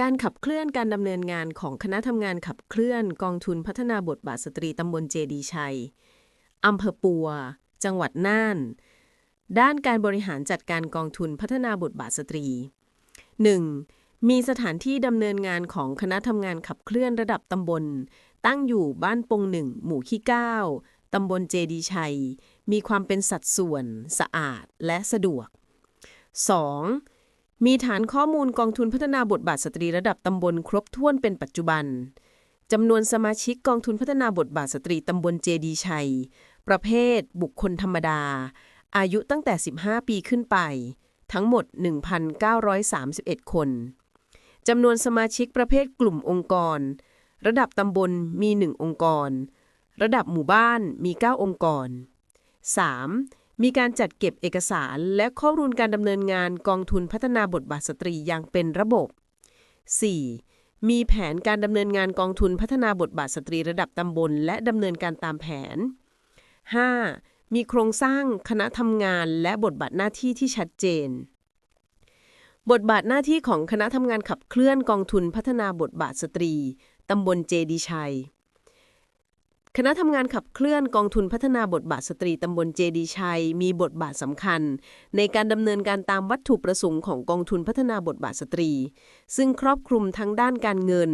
การขับเคลื่อนการดำเนินงานของคณะทำงานขับเคลื่อนกองทุนพัฒนาบทบาทสตรีตำบลเจดีชัยอำเภอปัว จังหวัดน่าน ด้านการบริหารจัดการกองทุนพัฒนาบทบาทสตรี 1. มีสถานที่ดำเนินงานของคณะทำงานขับเคลื่อนระดับตำบล ตั้งอยู่บ้านปงหนึ่งหมู่ขี้9ตำบลเจดีชัย มีความเป็นสัดส่วน สะอาด และสะดวก 2. มีฐานข้อมูลกองทุนพัฒนาบทบาทสตรีระดับตำบลครบถ้วนเป็นปัจจุบันจำนวนสมาชิกกองทุนพัฒนาบทบาทสตรีตำบลเจดีชัย ประเภท บุคคลธรรมดา อายุตั้งแต่ 15 ปีขึ้นไป ทั้งหมด 1,931 คน จำนวนสมาชิกประเภทกลุ่มองค์กร ระดับตำบลมี 1 องค์กร ระดับหมู่บ้านมี 9 องค์กร 3. มีการจัดเก็บเอกสารและข้อมูลการดำเนินงานกองทุนพัฒนาบทบาทสตรีอย่างเป็นระบบ 4. มีแผนการดำเนินงานกองทุนพัฒนาบทบาทสตรีระดับตำบล และดำเนินการตามแผน 5. มีโครงสร้างคณะทำงานและบทบาทหน้าที่ที่ชัดเจน บทบาทหน้าที่ของคณะทำงานขับเคลื่อนกองทุนพัฒนาบทบาทสตรีตำบลเจดีชัย คณะทำงานขับเคลื่อนกองทุนพัฒนาบทบาทสตรีตำบลเจดีชัย มีบทบาทสำคัญ ในการดำเนินการตามวัตถุประสงค์ของกองทุนพัฒนาบทบาทสตรี ซึ่งครอบคลุมทั้งด้านการเงิน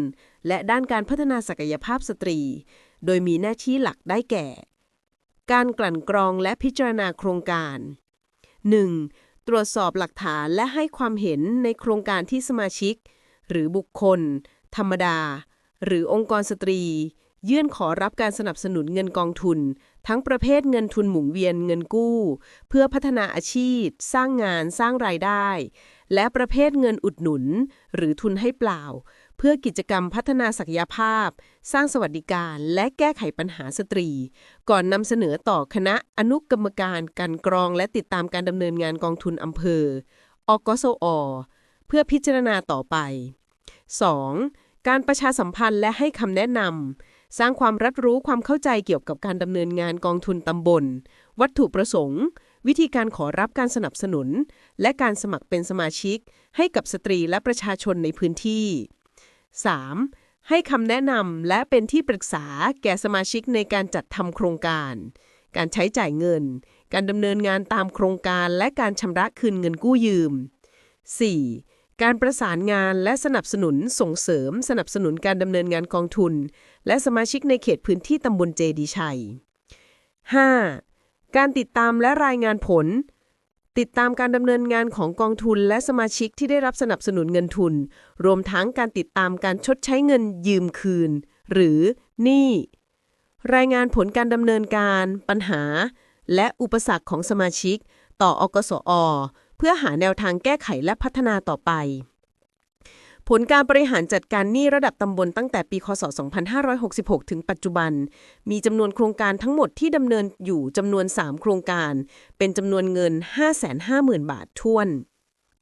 และด้านการพัฒนาศักยภาพสตรี โดยมีหน้าที่หลักได้แก่ การกลั่นกรองและพิจารณาโครงการ 1. ตรวจสอบหลักฐานและให้ความเห็นในโครงการที่สมาชิก หรือบุคคล ธรรมดา หรือองค์กรสตรี ยื่นขอรับการสนับสนุนเงินกองทุน ทั้งประเภทเงินทุนหมุนเวียนเงินกู้ เพื่อพัฒนาอาชีพ สร้างงานสร้างรายได้ และประเภทเงินอุดหนุน หรือทุนให้เปล่า เพื่อกิจกรรมพัฒนาศักยภาพ สร้างสวัสดิการ และแก้ไขปัญหาสตรี ก่อนนำเสนอต่อคณะอนุกรรมการการกรองและติดตามการดำเนินงานกองทุนอำเภออกสอเพื่อพิจารณาต่อไป 2. การประชาสัมพันธ์และให้คำแนะนำ สร้างความรับรู้ความเข้าใจเกี่ยวกับการดำเนินงานกองทุนตำบล วัตถุประสงค์ วิธีการขอรับการสนับสนุน และการสมัครเป็นสมาชิก ให้กับสตรีและประชาชนในพื้นที่ 3. ให้คำแนะนำและเป็นที่ปรึกษาแก่สมาชิกในการจัดทำโครงการ การใช้จ่ายเงิน การดำเนินงานตามโครงการและการชำระคืนเงินกู้ยืม 4. การประสานงานและสนับสนุนส่งเสริม สนับสนุนการดำเนินงานกองทุน และสมาชิกในเขตพื้นที่ตำบลเจดีชัย 5. การติดตามและรายงานผล ติดตามการดำเนินงานของกองทุน และสมาชิกที่ได้รับสนับสนุนเงินทุน รวมทั้งการติดตามการชดใช้เงินยืมคืน หรือหนี้รายงานผลการดำเนินการ ปัญหา และอุปสรรคของสมาชิก ต่ออกสอ เพื่อหาแนวทางแก้ไขและพัฒนาต่อไป ผลการบริหารจัดการหนี้ระดับตำบลตั้งแต่ปี คศ 2566 ถึงปัจจุบัน มีจำนวนโครงการทั้งหมดที่ดำเนินอยู่จำนวน 3 โครงการ เป็นจำนวนเงิน 550,000 บาทท้วน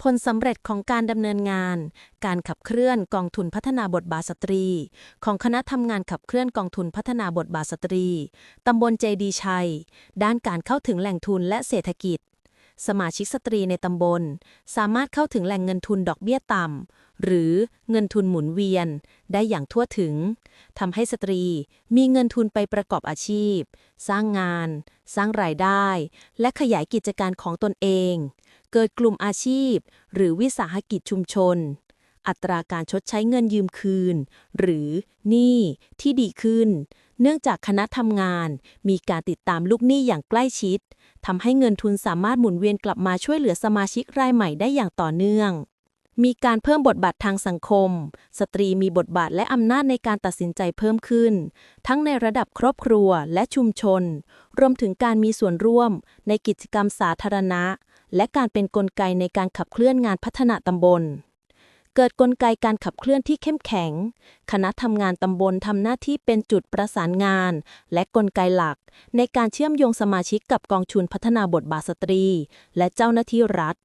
ผลสำเร็จของการดำเนินงาน การขับเคลื่อนกองทุนพัฒนาบทบาทสตรี ของคณะทำงานขับเคลื่อนกองทุนพัฒนาบทบาทสตรี ตำบลเจดีชัย ด้านการเข้าถึงแหล่งทุนและเศรษฐกิจ สมาชิกสตรีในตำบล สามารถเข้าถึงแหล่งเงินทุนดอกเบี้ยต่ำ หรือเงินทุนหมุนเวียน ได้อย่างทั่วถึงทำให้สตรีมีเงินทุนไปประกอบอาชีพ สร้างงาน สร้างรายได้ และขยายกิจการของตนเอง เกิดกลุ่มอาชีพ หรือวิสาหกิจชุมชน อัตราการชดใช้เงินยืมคืน หรือหนี้ที่ดีขึ้น เนื่องจากคณะทำงาน มีการติดตามลูกหนี้อย่างใกล้ชิดทำให้เงินทุนสามารถหมุนเวียนกลับมาช่วยเหลือสมาชิกรายใหม่ได้อย่างต่อเนื่อง มีการเพิ่มบทบาททางสังคม สตรีมีบทบาทและอำนาจในการตัดสินใจเพิ่มขึ้น ทั้งในระดับครอบครัวและชุมชน รวมถึงการมีส่วนร่วม ในกิจกรรมสาธารณะ และการเป็นนกลไกในการขับเคลื่อนงานพัฒนาตำบล เกิดกลไกการขับเคลื่อนที่เข้มแข็ง คณะทำงานตำบลทำหน้าที่เป็นจุดประสานงาน และกลไกหลัก ในการเชื่อมโยงสมาชิกกับกองทุนพัฒนาบทบาทสตรี และเจ้าหน้าที่รัฐ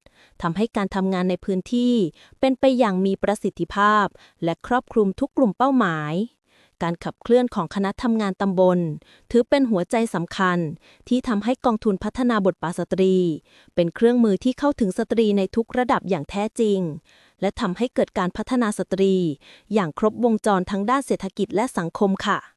ทำให้การทำงานในพื้นที่ เป็นไปอย่างมีประสิทธิภาพ และครอบคลุมทุกกลุ่มเป้าหมายการขับเคลื่อนของคณะทำงานตำบล ถือเป็นหัวใจสำคัญ ที่ทำให้กองทุนพัฒนาบทบาทสตรี เป็นเครื่องมือที่เข้าถึงสตรีในทุกระดับอย่างแท้จริง และทำให้เกิดการพัฒนาสตรี อย่างครบวงจรทั้งด้านเศรษฐกิจและสังคมค่ะ